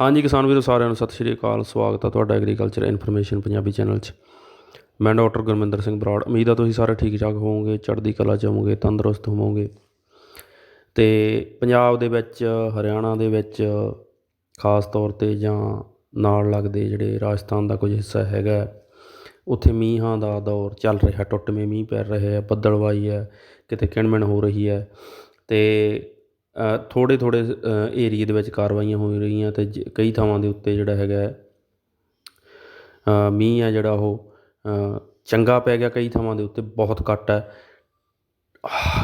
ਹਾਂਜੀ ਕਿਸਾਨ ਵੀਰੋ, ਸਾਰਿਆਂ ਨੂੰ ਸਤਿ ਸ਼੍ਰੀ ਅਕਾਲ। ਸਵਾਗਤ ਹੈ ਤੁਹਾਡਾ ਐਗਰੀਕਲਚਰ ਇਨਫੋਰਮੇਸ਼ਨ ਪੰਜਾਬੀ ਚੈਨਲ 'ਚ। ਮੈਂ ਡਾਕਟਰ ਗੁਰਮਿੰਦਰ ਸਿੰਘ ਬਰਾੜ। ਉਮੀਦ ਆ ਤੁਸੀਂ ਸਾਰੇ ਠੀਕ ਠਾਕ ਹੋਵੋਗੇ, ਚੜ੍ਹਦੀ ਕਲਾ 'ਚ ਹੋਵੋਗੇ, ਤੰਦਰੁਸਤ ਹੋਵੋਗੇ। ਤੇ ਪੰਜਾਬ ਦੇ ਵਿੱਚ, ਹਰਿਆਣਾ ਦੇ ਵਿੱਚ ਖਾਸ ਤੌਰ ਤੇ ਜਾਂ ਨਾਲ ਲੱਗਦੇ ਜਿਹੜੇ ਰਾਜਸਥਾਨ ਦਾ ਕੁਝ ਹਿੱਸਾ ਹੈਗਾ, ਉੱਥੇ ਮੀਂਹਾਂ ਦਾ ਦੌਰ ਚੱਲ ਰਿਹਾ ਟੁੱਟਵੇਂ ਮੀਂਹ ਪੈ ਰਹੇ ਆ, ਬੱਦਲਵਾਈ ਹੈ, ਕਿਤੇ ਕਿਣਮਿਣ ਹੋ ਰਹੀ ਹੈ। ਤੇ ਥੋੜ੍ਹੇ ਥੋੜ੍ਹੇ ਏਰੀਏ ਦੇ ਵਿੱਚ ਕਾਰਵਾਈਆਂ ਹੋ ਰਹੀਆਂ ਅਤੇ ਜ- ਕਈ ਥਾਵਾਂ ਦੇ ਉੱਤੇ ਜਿਹੜਾ ਹੈਗਾ ਮੀਂਹ ਆ ਜਿਹੜਾ ਉਹ ਚੰਗਾ ਪੈ ਗਿਆ ਕਈ ਥਾਵਾਂ ਦੇ ਉੱਤੇ, ਬਹੁਤ ਘੱਟ ਹੈ।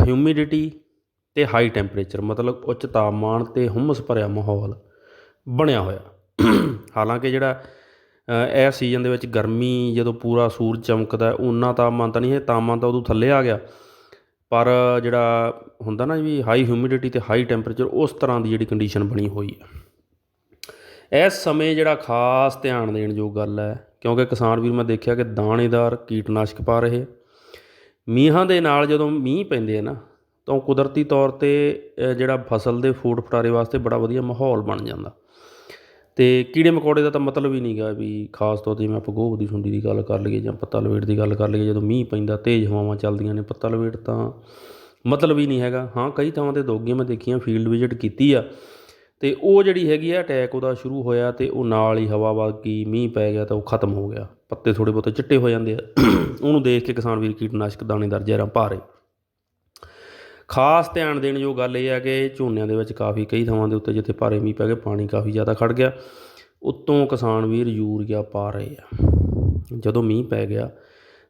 ਹਿਊਮਿਡਿਟੀ ਅਤੇ ਹਾਈ ਟੈਂਪਰੇਚਰ ਮਤਲਬ ਉੱਚ ਤਾਪਮਾਨ ਅਤੇ ਹੁੰਮਸ ਭਰਿਆ ਮਾਹੌਲ ਬਣਿਆ ਹੋਇਆ। ਹਾਲਾਂਕਿ ਜਿਹੜਾ ਇਹ ਸੀਜ਼ਨ ਦੇ ਵਿੱਚ ਗਰਮੀ ਜਦੋਂ ਪੂਰਾ ਸੂਰਜ ਚਮਕਦਾ, ਉਨਾ ਤਾਪਮਾਨ ਤਾਂ ਨਹੀਂ ਹੈ, ਤਾਪਮਾਨ ਤਾਂ ਉਦੋਂ ਥੱਲੇ ਆ ਗਿਆ। ਪਰ ਜਿਹੜਾ ਹੁੰਦਾ ਨਾ ਵੀ ਹਾਈ ਹਿਊਮਿਡਿਟੀ ਤੇ ਹਾਈ ਟੈਂਪਰੇਚਰ ਉਸ ਤਰ੍ਹਾਂ ਦੀ ਜਿਹੜੀ ਕੰਡੀਸ਼ਨ ਬਣੀ ਹੋਈ ਹੈ। ਇਸ ਸਮੇਂ ਜਿਹੜਾ ਖਾਸ ਧਿਆਨ ਦੇਣ ਯੋਗ ਗੱਲ ਹੈ, ਕਿਉਂਕਿ ਕਿਸਾਨ ਵੀਰ ਮੈਂ ਦੇਖਿਆ ਕਿ ਦਾਣੇਦਾਰ ਕੀਟਨਾਸ਼ਕ ਪਾ ਰਹੇ। ਮੀਂਹਾਂ ਦੇ ਨਾਲ ਜਦੋਂ ਮੀਂਹ ਪੈਂਦੇ ਆ ਨਾ, ਤਾਂ ਉਹ ਕੁਦਰਤੀ ਤੌਰ ਤੇ ਜਿਹੜਾ ਫਸਲ ਦੇ ਫੂਟ ਫਟਾਰੇ ਵਾਸਤੇ ਬੜਾ ਵਧੀਆ ਮਾਹੌਲ ਬਣ ਜਾਂਦਾ। ਅਤੇ ਕੀੜੇ ਮਕੌੜੇ ਦਾ ਤਾਂ ਮਤਲਬ ਹੀ ਨਹੀਂ ਗਾ ਵੀ ਖਾਸ ਤੌਰ ਤੇ ਜਿਵੇਂ ਆਪਾਂ ਗੋਭ ਦੀ ਸੁੰਡੀ ਦੀ ਗੱਲ ਕਰ ਲਈਏ ਜਾਂ ਪੱਤਾ ਲਵੇਟ ਦੀ ਗੱਲ ਕਰ ਲਈਏ, ਜਦੋਂ ਮੀਂਹ ਪੈਂਦਾ, ਤੇਜ਼ ਹਵਾਵਾਂ ਚੱਲਦੀਆਂ ਨੇ, ਪੱਤਾ ਲਵੇਟ ਤਾਂ ਮਤਲਬ ਹੀ ਨਹੀਂ ਹੈਗਾ। ਹਾਂ, ਕਈ ਥਾਵਾਂ ਤੇ ਦੋਗੀਆਂ ਮੈਂ ਦੇਖੀਆਂ ਫੀਲਡ ਵਿਜ਼ਿਟ ਕੀਤੀ ਆ ਅਤੇ ਉਹ ਜਿਹੜੀ ਹੈਗੀ ਆ ਅਟੈਕ ਉਹਦਾ ਸ਼ੁਰੂ ਹੋਇਆ ਅਤੇ ਉਹ ਨਾਲ ਹੀ ਹਵਾ ਵਗ ਗਈ ਮੀਂਹ ਪੈ ਗਿਆ ਤਾਂ ਉਹ ਖਤਮ ਹੋ ਗਿਆ। ਪੱਤੇ ਥੋੜ੍ਹੇ ਬਹੁਤੇ ਚਿੱਟੇ ਹੋ ਜਾਂਦੇ ਆ। ਉਹਨੂੰ ਦੇਖ ਕੇ ਕਿਸਾਨ ਵੀਰ ਕੀਟਨਾਸ਼ਕ ਦਾਣੇਦਾਰ ਜ਼ਹਿਰਾਂ ਪਾ ਰਹੇ। ਖਾਸ ਧਿਆਨ ਦੇਣ ਯੋਗ ਗੱਲ ਇਹ ਹੈ ਕਿ ਝੋਨਿਆਂ ਦੇ ਵਿੱਚ ਕਾਫੀ, ਕਈ ਥਾਵਾਂ ਦੇ ਉੱਤੇ ਜਿੱਥੇ ਭਾਰੇ ਮੀਂਹ ਪੈ ਗਏ, ਪਾਣੀ ਕਾਫੀ ਜ਼ਿਆਦਾ ਖੜ ਗਿਆ। ਉੱਤੋਂ ਕਿਸਾਨ ਵੀਰ ਯੂਰੀਆ ਪਾ ਰਹੇ ਆ। ਜਦੋਂ ਮੀਂਹ ਪੈ ਗਿਆ,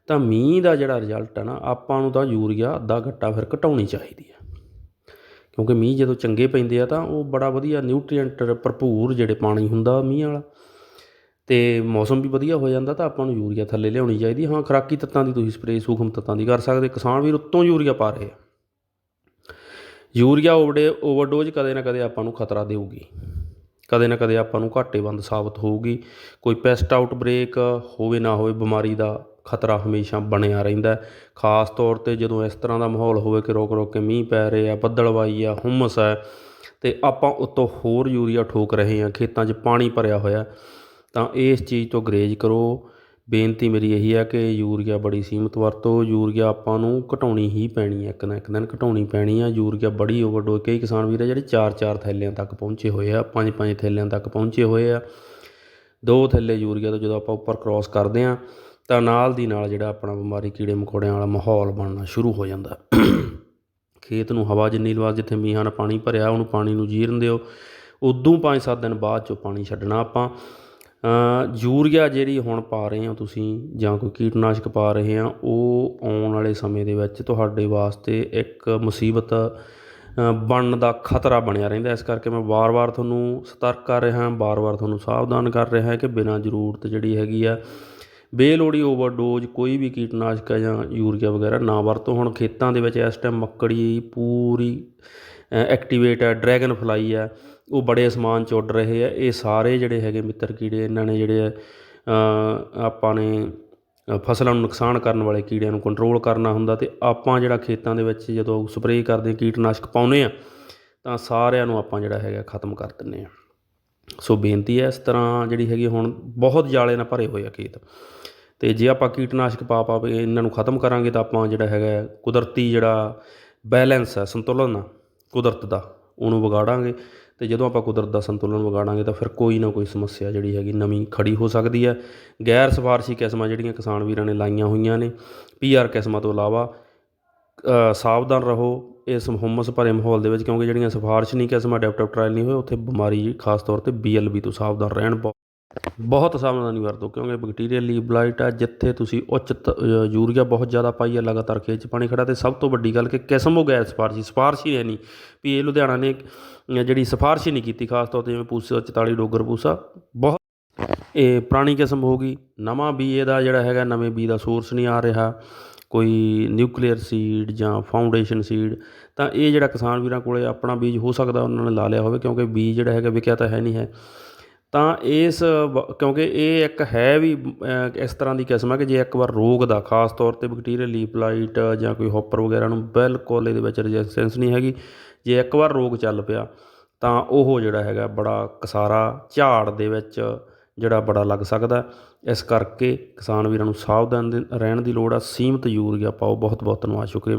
ਤਾਂ ਮੀਂਹ ਦਾ ਜਿਹੜਾ ਰਿਜ਼ਲਟ ਆ ਨਾ, ਆਪਾਂ ਨੂੰ ਤਾਂ ਯੂਰੀਆ ਅੱਧਾ ਘੱਟਾ ਫਿਰ ਘਟਾਉਣੀ ਚਾਹੀਦੀ ਹੈ ਕਿਉਂਕਿ ਮੀਂਹ ਜਦੋਂ ਚੰਗੇ ਪੈਂਦੇ ਆ, ਤਾਂ ਉਹ ਬੜਾ ਵਧੀਆ ਨਿਊਟ੍ਰੀਐਂਟ ਭਰਪੂਰ ਜਿਹੜੇ ਪਾਣੀ ਹੁੰਦਾ ਮੀਂਹ ਵਾਲਾ। ਤੇ ਮੌਸਮ ਵੀ ਵਧੀਆ ਹੋ ਜਾਂਦਾ, ਤਾਂ ਆਪਾਂ ਨੂੰ ਯੂਰੀਆ ਥੱਲੇ ਲਿਆਉਣੀ ਚਾਹੀਦੀ ਹਾਂ, ਖੁਰਾਕੀ ਤੱਤਾਂ ਦੀ ਤੁਸੀਂ ਸਪਰੇਅ ਸੂਖਮ ਤੱਤਾਂ ਦੀ ਕਰ ਸਕਦੇ। ਕਿਸਾਨ ਵੀਰ ਉੱਤੋਂ ਯੂਰੀਆ ਪਾ ਰਹੇ ਆ। ਯੂਰੀਆ ਓਵਰਡੇ, ਓਵਰਡੋਜ਼ ਕਦੇ ਨਾ ਕਦੇ ਆਪਾਂ ਨੂੰ ਖਤਰਾ ਦੇਊਗੀ। ਕਦੇ ਨਾ ਕਦੇ ਆਪਾਂ ਨੂੰ ਘਾਟੇਬੰਦ ਸਾਬਤ ਹੋਊਗੀ। ਕੋਈ ਪੈਸਟ ਆਊਟਬ੍ਰੇਕ ਹੋਵੇ ਨਾ ਹੋਵੇ, ਬਿਮਾਰੀ ਦਾ ਖਤਰਾ ਹਮੇਸ਼ਾ ਬਣਿਆ ਰਹਿੰਦਾ ਖਾਸ ਤੌਰ ਤੇ ਜਦੋਂ ਇਸ ਤਰ੍ਹਾਂ ਦਾ ਮਾਹੌਲ ਹੋਵੇ ਕਿ ਰੋਕ ਰੋਕ ਕੇ ਮੀਂਹ ਪੈ ਰਹੇ ਆ ਬੱਦਲਵਾਈ ਆ, ਹੁੰਮਸ ਹੈ ਤੇ ਆਪਾਂ ਉੱਤੋਂ ਹੋਰ ਯੂਰੀਆ ਠੋਕ ਰਹੇ ਆ ਖੇਤਾਂ 'ਚ ਪਾਣੀ ਭਰਿਆ ਹੋਇਆ, ਤਾਂ ਇਸ ਚੀਜ਼ ਤੋਂ ਗਰੇਜ ਕਰੋ। ਬੇਨਤੀ ਮੇਰੀ ਇਹੀ ਆ ਕਿ ਯੂਰੀਆ ਬੜੀ ਸੀਮਤ ਵਰਤੋ, ਯੂਰੀਆ ਆਪਾਂ ਨੂੰ ਘਟਾਉਣੀ ਹੀ ਪੈਣੀ ਹੈ ਇੱਕ ਨਾ ਇੱਕ ਦਿਨ ਘਟਾਉਣੀ ਪੈਣੀ ਆ। ਯੂਰੀਆ ਬੜੀ ਓਵਰਡੋਜ਼ ਕਈ ਕਿਸਾਨ ਵੀਰ ਆ ਜਿਹੜੇ ਚਾਰ ਚਾਰ ਥੈਲਿਆਂ ਤੱਕ ਪਹੁੰਚੇ ਹੋਏ ਆ ਪੰਜ ਪੰਜ ਥੈਲਿਆਂ ਤੱਕ ਪਹੁੰਚੇ ਹੋਏ ਆ। ਦੋ ਥੈਲੇ ਯੂਰੀਆ ਤੋਂ ਜਦੋਂ ਆਪਾਂ ਉੱਪਰ ਕ੍ਰਾਸ ਕਰਦੇ ਆ, ਤਾਂ ਨਾਲ ਦੀ ਨਾਲ ਜਿਹੜਾ ਆਪਣਾ ਬਿਮਾਰੀ, ਕੀੜੇ ਮਕੌੜਿਆਂ ਵਾਲਾ ਮਾਹੌਲ ਬਣਨਾ ਸ਼ੁਰੂ ਹੋ ਜਾਂਦਾ। ਖੇਤ ਨੂੰ ਹਵਾ ਜਿੰਨੀ ਲਵਾ, ਜਿੱਥੇ ਮੀਂਹਾਂ ਨਾਲ ਪਾਣੀ ਭਰਿਆ, ਉਹਨੂੰ ਪਾਣੀ ਨੂੰ ਜੀਰਨ ਦਿਓ। ਉਦੋਂ 5-7 ਦਿਨ ਬਾਅਦ ਚੋਂ ਪਾਣੀ ਛੱਡਣਾ ਆਪਾਂ। ਯੂਰੀਆ ਜਿਹੜੀ ਹੁਣ ਪਾ ਰਹੇ ਹੋ ਤੁਸੀਂ ਜਾਂ ਕੋਈ ਕੀਟਨਾਸ਼ਕ ਪਾ ਰਹੇ ਆ, ਉਹ ਆਉਣ ਵਾਲੇ ਸਮੇਂ ਦੇ ਵਿੱਚ ਤੁਹਾਡੇ ਵਾਸਤੇ ਇੱਕ ਮੁਸੀਬਤ ਬਣਨ ਦਾ ਖਤਰਾ ਬਣਿਆ ਰਹਿੰਦਾ। ਇਸ ਕਰਕੇ ਮੈਂ ਵਾਰ-ਵਾਰ ਤੁਹਾਨੂੰ ਸਤਰਕ ਕਰ ਰਿਹਾ, ਵਾਰ-ਵਾਰ ਤੁਹਾਨੂੰ ਸਾਵਧਾਨ ਕਰ ਰਿਹਾ ਕਿ ਬਿਨਾਂ ਜ਼ਰੂਰਤ ਜਿਹੜੀ ਹੈਗੀ ਆ, ਬੇਲੋੜੀ ਓਵਰਡੋਜ਼ ਕੋਈ ਵੀ ਕੀਟਨਾਸ਼ਕ ਹੈ ਜਾਂ ਯੂਰੀਆ ਵਗੈਰਾ ਨਾ ਵਰਤੋ। ਹੁਣ ਖੇਤਾਂ ਦੇ ਵਿੱਚ ਇਸ ਟਾਈਮ ਮੱਕੜੀ ਪੂਰੀ ਐਕਟੀਵੇਟ ਹੈ ਡਰੈਗਨ ਫਲਾਈ ਹੈ ਉਹ ਬੜੇ ਅਸਮਾਨ 'ਚ ਉੱਡ ਰਹੇ ਆ। ਇਹ ਸਾਰੇ ਜਿਹੜੇ ਹੈਗੇ ਮਿੱਤਰ ਕੀੜੇ ਇਹਨਾਂ ਨੇ ਜਿਹੜੇ ਆ, ਆਪਾਂ ਨੇ ਫਸਲਾਂ ਨੂੰ ਨੁਕਸਾਨ ਕਰਨ ਵਾਲੇ ਕੀੜਿਆਂ ਨੂੰ ਕੰਟਰੋਲ ਕਰਨਾ ਹੁੰਦਾ ਤੇ ਆਪਾਂ ਜਿਹੜਾ ਖੇਤਾਂ ਦੇ ਵਿੱਚ ਜਦੋਂ ਸਪਰੇਅ ਕਰਦੇ ਕੀਟਨਾਸ਼ਕ ਪਾਉਨੇ ਆ ਤਾਂ ਸਾਰਿਆਂ ਨੂੰ ਆਪਾਂ ਜਿਹੜਾ ਹੈਗਾ ਖਤਮ ਕਰ ਦਿੰਨੇ ਆ। ਸੋ ਬੇਨਤੀ ਹੈ ਇਸ ਤਰ੍ਹਾਂ ਜਿਹੜੀ ਹੈਗੀ ਹੁਣ ਬਹੁਤ ਜਾਲੇ ਨਾਲ ਭਰੇ ਹੋਏ ਆ ਖੇਤ। ਤੇ ਜੇ ਆਪਾਂ ਕੀਟਨਾਸ਼ਕ ਪਾ ਪਾ ਇਹਨਾਂ ਨੂੰ ਖਤਮ ਕਰਾਂਗੇ ਤਾਂ ਆਪਾਂ ਜਿਹੜਾ ਹੈਗਾ ਕੁਦਰਤੀ ਜਿਹੜਾ ਬੈਲੈਂਸ ਹੈ ਸੰਤੁਲਨ ਆ ਕੁਦਰਤ ਦਾ ਉਹਨੂੰ ਵਿਗਾੜਾਂਗੇ। ਅਤੇ ਜਦੋਂ ਆਪਾਂ ਕੁਦਰਤ ਦਾ ਸੰਤੁਲਨ ਵਿਗਾੜਾਂਗੇ ਤਾਂ ਫਿਰ ਕੋਈ ਨਾ ਕੋਈ ਸਮੱਸਿਆ ਜਿਹੜੀ ਹੈਗੀ ਨਵੀਂ ਖੜੀ ਹੋ ਸਕਦੀ ਹੈ। ਗੈਰ ਸਿਫਾਰਸ਼ੀ ਕਿਸਮਾਂ ਜਿਹੜੀਆਂ ਕਿਸਾਨ ਵੀਰਾਂ ਨੇ ਲਾਈਆਂ ਹੋਈਆਂ ਨੇ ਪੀਆਰ ਕਿਸਮਾਂ ਤੋਂ ਇਲਾਵਾ ਸਾਵਧਾਨ ਰਹੋ ਇਸ ਹੁਮਸ ਭਰੇ ਮਾਹੌਲ ਦੇ ਵਿੱਚ ਕਿਉਂਕਿ ਜਿਹੜੀਆਂ ਸਿਫਾਰਸ਼ ਨਹੀਂ ਕਿਸਮਾਂ ਅਡੈਪਟਿਵ ਟ੍ਰਾਇਲ ਨਹੀਂ ਹੋਏ, ਉੱਥੇ ਬਿਮਾਰੀ ਖਾਸ ਤੌਰ ਤੇ ਬੀਐਲਬੀ ਤੋਂ ਸਾਵਧਾਨ ਰਹਿਣ ਬਹੁ- ਬਹੁਤ ਸਾਵਧਾਨੀ ਵਰਤੋ ਕਿਉਂਕਿ ਬੈਕਟੀਰੀਅਲ ਲੀਵ ਬਲਾਈਟ ਹੈ ਜਿੱਥੇ ਤੁਸੀਂ ਉੱਚ ਤ- ਯੂਰੀਆ ਬਹੁਤ ਜ਼ਿਆਦਾ ਪਾਈ ਹੈ ਲਗਾਤਾਰ ਖੇਤ 'ਚ ਪਾਣੀ ਖੜਾ ਤੇ ਸਭ ਤੋਂ ਵੱਡੀ ਗੱਲ ਕਿ ਕਿਸਮ ਹੋ ਗਿਆ ਸਿਫਾਰਸ਼ੀ ਸਿਫਾਰਸ਼ ਹੀ ਹੈ ਨਹੀਂ, ਵੀ ਇਹ ਲੁਧਿਆਣਾ ਨੇ ਜਿਹੜੀ ਸਿਫਾਰਸ਼ ਹੀ ਨਹੀਂ ਕੀਤੀ, ਖਾਸ ਤੌਰ ਤੇ ਜਿਵੇਂ ਪੂਸਾ 44 ਡੋਗਰ ਪੂਸਾ, ਬਹੁਤ ਇਹ ਪੁਰਾਣੀ ਕਿਸਮ ਹੋ ਗਈ, ਨਵਾਂ ਬੀ ਇਹਦਾ ਜਿਹੜਾ ਹੈਗਾ, ਨਵੇਂ ਬੀ ਦਾ ਸੋਰਸ ਨਹੀਂ ਆ ਰਿਹਾ, ਕੋਈ ਨਿਊਕਲੀਅਰ ਸੀਡ ਜਾਂ ਫਾਊਂਡੇਸ਼ਨ ਸੀਡ ਤਾਂ ਇਹ ਜਿਹੜਾ ਕਿਸਾਨ ਵੀਰਾਂ ਕੋਲੇ ਆਪਣਾ ਬੀਜ ਹੋ ਸਕਦਾ, ਉਹਨਾਂ ਨੇ ਲਾ ਲਿਆ ਹੋਵੇ, ਕਿਉਂਕਿ ਬੀਜ ਜਿਹੜਾ ਹੈਗਾ ਵਿਕਿਆ ਤਾਂ ਹੈ ਨਹੀਂ ਹੈ। ਤਾਂ ਇਸ ਵ- ਕਿਉਂਕਿ ਇਹ ਇੱਕ ਹੈ ਵੀ ਇਸ ਤਰ੍ਹਾਂ ਦੀ ਕਿਸਮ ਹੈ ਕਿ ਜੇ ਇੱਕ ਵਾਰ ਰੋਗ ਦਾ, ਖਾਸ ਤੌਰ ਤੇ ਬੈਕਟੀਰੀਅਲ ਲੀਪਲਾਈਟ ਜਾਂ ਕੋਈ ਹੌਪਰ ਵਗੈਰਾ ਨੂੰ ਬਿਲਕੁਲ ਇਹਦੇ ਵਿੱਚ ਰੈਜ਼ਿਸਟੈਂਸ ਨਹੀਂ ਹੈਗੀ। ਜੇ ਇੱਕ ਵਾਰ ਰੋਗ ਚੱਲ ਪਿਆ, ਤਾਂ ਉਹ ਜਿਹੜਾ ਹੈਗਾ ਬੜਾ ਕਸਾਰਾ ਝਾੜ ਦੇ ਵਿੱਚ ਜਿਹੜਾ ਬੜਾ ਲੱਗ ਸਕਦਾ ਇਸ ਕਰਕੇ ਕਿਸਾਨ ਵੀਰਾਂ ਨੂੰ ਸਾਵਧਾਨ ਦੇ- ਰਹਿਣ ਦੀ ਲੋੜ ਆ, ਸੀਮਤ ਯੂਰੀਆ ਪਾਓ। ਬਹੁਤ ਬਹੁਤ ਧੰਨਵਾਦ, ਸ਼ੁਕਰੀਆ।